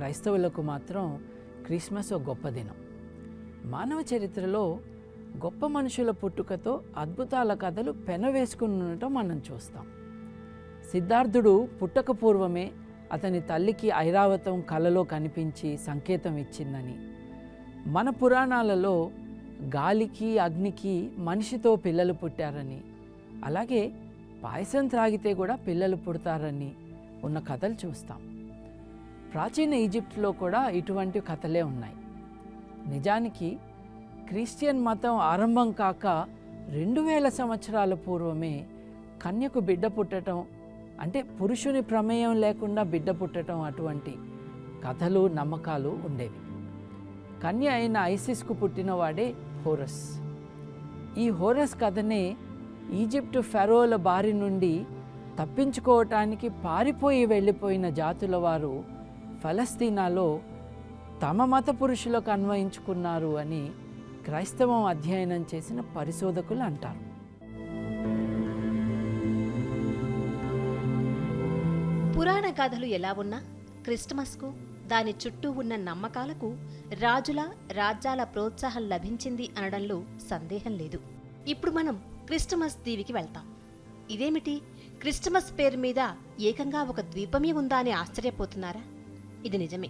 క్రైస్తవులకు మాత్రం క్రిస్మస్ ఒక గొప్ప దినం. మానవ చరిత్రలో గొప్ప మనుషుల పుట్టుకతో అద్భుతాల కథలు పెనవేసుకుని ఉండటం మనం చూస్తాం. సిద్ధార్థుడు పుట్టక పూర్వమే అతని తల్లికి ఐరావతం కలలో కనిపించి సంకేతం ఇచ్చిందని. మన పురాణాలలో గాలికి అగ్నికి మనిషితో పిల్లలు పుట్టారని అలాగే పాయసం త్రాగితే కూడా పిల్లలు పుడతారని ఉన్న కథలు చూస్తాం. ప్రాచీన ఈజిప్ట్లో కూడా ఇటువంటి కథలే ఉన్నాయి. నిజానికి క్రిస్టియన్ మతం ఆరంభం కాక రెండు వేల సంవత్సరాల పూర్వమే కన్యకు బిడ్డ పుట్టడం అంటే పురుషుని ప్రమేయం లేకుండా బిడ్డ పుట్టడం అటువంటి కథలు నమ్మకాలు ఉండేవి. కన్య అయిన ఐసిస్కు పుట్టినవాడే హోరస్. ఈ హోరస్ కథనే ఈజిప్టు ఫెరోల బారి నుండి తప్పించుకోవటానికి పారిపోయి వెళ్ళిపోయిన జాతుల వారు ఫలస్తీనాలో తమ మత పురుషులకు అన్వయించుకున్నారు అని క్రైస్తవం అధ్యయనం చేసిన పరిశోధకులు అంటారు. పురాణ కథలు ఎలా ఉన్నా క్రిస్టమస్కు దాని చుట్టూ ఉన్న నమ్మకాలకు రాజుల రాజ్యాల ప్రోత్సాహం లభించింది అనడంలో సందేహం లేదు. ఇప్పుడు మనం క్రిస్టమస్ దీవికి వెళ్తాం. ఇదేమిటి? క్రిస్టమస్ పేరు మీద ఏకంగా ఒక ద్వీపమే ఉందా అని ఆశ్చర్యపోతున్నారా? ఇది నిజమే.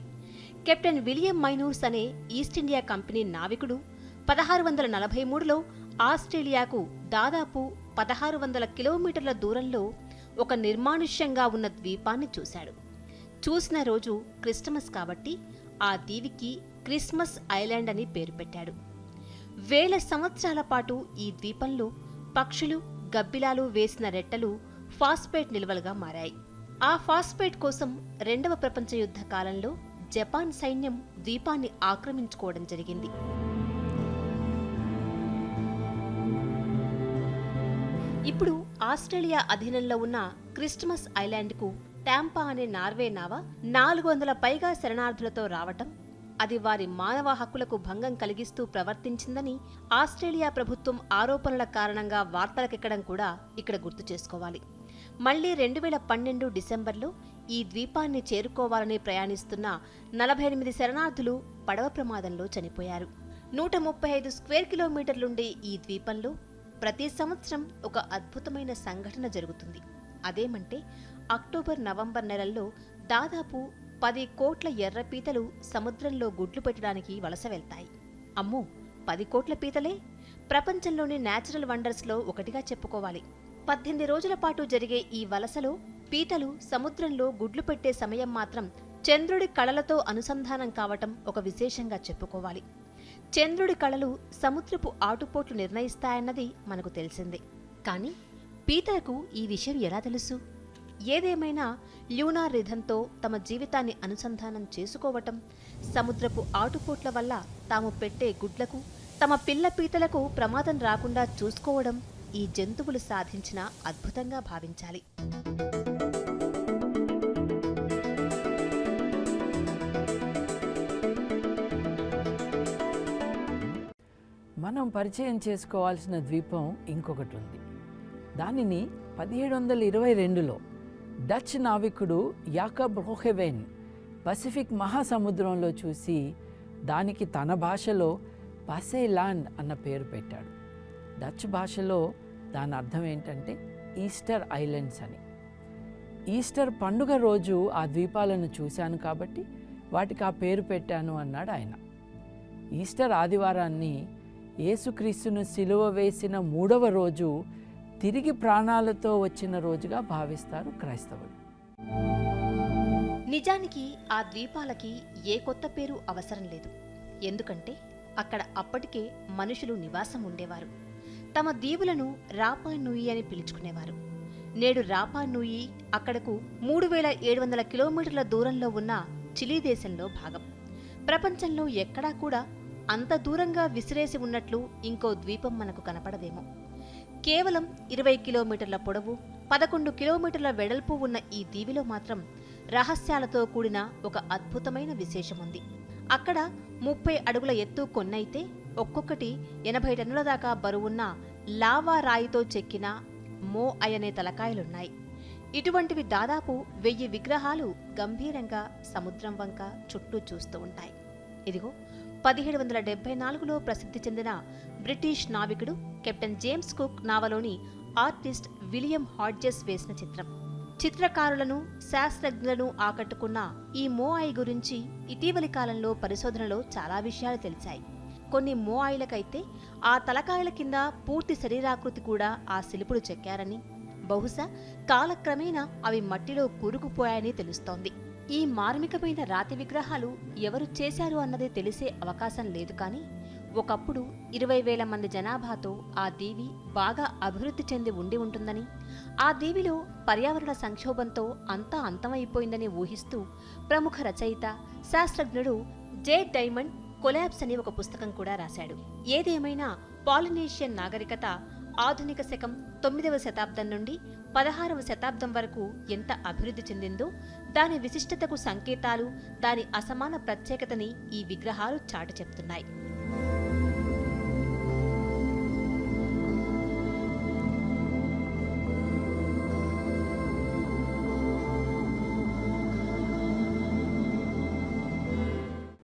కెప్టెన్ విలియం మైనూర్స్ అనే ఈస్ట్ ఇండియా కంపెనీ నావికుడు పదహారు వందల నలభై మూడులో ఆస్ట్రేలియాకు దాదాపు పదహారు వందల కిలోమీటర్ల దూరంలో ఒక నిర్మానుష్యంగా ఉన్న ద్వీపాన్ని చూశాడు. చూసిన రోజు క్రిస్టమస్ కాబట్టి ఆ దీవికి క్రిస్మస్ ఐలాండ్ అని పేరు పెట్టాడు. వేల సంవత్సరాల పాటు ఈ ద్వీపంలో పక్షులు గబ్బిలాలు వేసిన రెట్టలు ఫాస్ఫేట్ నిల్వలుగా మారాయి. ఆ ఫాస్ఫేట్ కోసం రెండవ ప్రపంచ యుద్ధ కాలంలో జపాన్ సైన్యం ద్వీపాన్ని ఆక్రమించుకోవడం జరిగింది. ఇప్పుడు ఆస్ట్రేలియా అధీనంలో ఉన్న క్రిస్టమస్ ఐలాండ్కు టాంపా అనే నార్వే నావ నాలుగు వందల పైగా శరణార్థులతో రావటం అది వారి మానవ హక్కులకు భంగం కలిగిస్తూ ప్రవర్తించిందని ఆస్ట్రేలియా ప్రభుత్వం ఆరోపణల కారణంగా వార్తలకెక్కడం కూడా ఇక్కడ గుర్తు చేసుకోవాలి. మళ్ళీ రెండు వేల పన్నెండు డిసెంబర్లో ఈ ద్వీపాన్ని చేరుకోవాలని ప్రయాణిస్తున్న నలభై ఎనిమిది శరణార్థులు పడవ ప్రమాదంలో చనిపోయారు. నూట ముప్పై ఐదు స్క్వేర్ కిలోమీటర్లుండే ఈ ద్వీపంలో ప్రతి సంవత్సరం ఒక అద్భుతమైన సంఘటన జరుగుతుంది. అదేమంటే అక్టోబర్ నవంబర్ నెలల్లో దాదాపు పది కోట్ల ఎర్ర పీతలు సముద్రంలో గుడ్లు పెట్టడానికి వలస వెళ్తాయి. అమ్మో పది కోట్ల పీతలే? ప్రపంచంలోని నేచురల్ వండర్స్లో ఒకటిగా చెప్పుకోవాలి. పద్దెనిమిది రోజుల పాటు జరిగే ఈ వలసలో పీతలు సముద్రంలో గుడ్లు పెట్టే సమయం మాత్రం చంద్రుడి కళలతో అనుసంధానం కావటం ఒక విశేషంగా చెప్పుకోవాలి. చంద్రుడి కళలు సముద్రపు ఆటుపోట్లు నిర్ణయిస్తాయన్నది మనకు తెలిసిందే. కానీ పీతలకు ఈ విషయం ఎలా తెలుసు? ఏదేమైనా ల్యూనార్ రిధంతో తమ జీవితాన్ని అనుసంధానం చేసుకోవటం సముద్రపు ఆటుపోట్ల వల్ల తాము పెట్టే గుడ్లకు తమ పిల్ల పీతలకు ప్రమాదం రాకుండా చూసుకోవడం ఈ జంతువులు సాధించిన అద్భుతంగా భావించాలి. మనం పరిచయం చేసుకోవాల్సిన ద్వీపం ఇంకొకటి ఉంది. దానిని పదిహేడు వందల ఇరవై రెండులో డచ్ నావికుడు యాకబ్ హోహెవెన్ పసిఫిక్ మహాసముద్రంలో చూసి దానికి తన భాషలో పసైలాండ్ అన్న పేరు పెట్టాడు. డచ్ భాషలో దాని అర్థం ఏంటంటే ఈస్టర్ ఐలాండ్స్ అని. ఈస్టర్ పండుగ రోజు ఆ ద్వీపాలను చూశాను కాబట్టి వాటికి ఆ పేరు పెట్టాను అన్నాడు ఆయన. ఈస్టర్ ఆదివారాన్ని యేసుక్రీస్తును సిలువ వేసిన మూడవ రోజు తిరిగి ప్రాణాలతో వచ్చిన రోజుగా భావిస్తారు క్రైస్తవులు. నిజానికి ఆ ద్వీపాలకి ఏ కొత్త పేరు అవసరం లేదు. ఎందుకంటే అక్కడ అప్పటికే మనుషులు నివాసం ఉండేవారు. తమ దీవులను రాపా నూయి అని పిలుచుకునేవారు. నేడు రాపా నూయి అక్కడకు మూడు వేల ఏడు వందల కిలోమీటర్ల దూరంలో ఉన్న చిలీ దేశంలో భాగం. ప్రపంచంలో ఎక్కడా కూడా అంత దూరంగా విసిరేసి ఉన్నట్లు ఇంకో ద్వీపం మనకు కనపడదేమో. కేవలం ఇరవై కిలోమీటర్ల పొడవు పదకొండు కిలోమీటర్ల వెడల్పు ఉన్న ఈ దీవిలో మాత్రం రహస్యాలతో కూడిన ఒక అద్భుతమైన విశేషముంది. అక్కడ ముప్పై అడుగుల ఎత్తు కొన్నైతే ఒక్కొక్కటి ఎనభై టన్నుల దాకా బరువున్న లావా రాయితో చెక్కిన మో అయనే తలకాయలున్నాయి. ఇటువంటివి దాదాపు వెయ్యి విగ్రహాలు గంభీరంగా సముద్రం వంక చుట్టూ చూస్తూ ఉంటాయి. ఇదిగో పదిహేడు వందల డెబ్బై నాలుగులో ప్రసిద్ధి చెందిన బ్రిటిష్ నావికుడు కెప్టెన్ జేమ్స్ కుక్ నావలోని ఆర్టిస్ట్ విలియం హాడ్జెస్ వేసిన చిత్రం. చిత్రకారులను శాస్త్రజ్ఞులను ఆకట్టుకున్న ఈ మోఐ గురించి ఇటీవలి కాలంలో పరిశోధనలో చాలా విషయాలు తెలిసాయి కొన్ని మోఆయిలకైతే ఆ తలకాయల కింద పూర్తి శరీరాకృతి కూడా ఆ శిల్పులు చెక్కారని. బహుశా కాలక్రమేణా అవి మట్టిలో కూరుకుపోయాయని తెలుస్తోంది. ఈ మార్మికమైన రాతి విగ్రహాలు ఎవరు చేశారు అన్నది తెలిసే అవకాశం లేదు కానీ ఒకప్పుడు ఇరవై వేల మంది జనాభాతో ఆ దీవి బాగా అభివృద్ధి చెంది ఉండి ఉంటుందని ఆ దీవిలో పర్యావరణ సంక్షోభంతో అంతా అంతమైపోయిందని ఊహిస్తూ ప్రముఖ రచయిత శాస్త్రజ్ఞుడు జే డైమండ్ కొలాబ్స్ అని ఒక పుస్తకం కూడా రాశాడు. ఏదేమైనా పాలినేషియన్ నాగరికత ఆధునిక శకం తొమ్మిదవ శతాబ్దం నుండి పదహారవ శతాబ్దం వరకు ఎంత అభివృద్ధి చెందిందో దాని విశిష్టతకు సంకేతాలు దాని అసమాన ప్రత్యేకతని ఈ విగ్రహాలు చాటు చెప్తున్నాయి.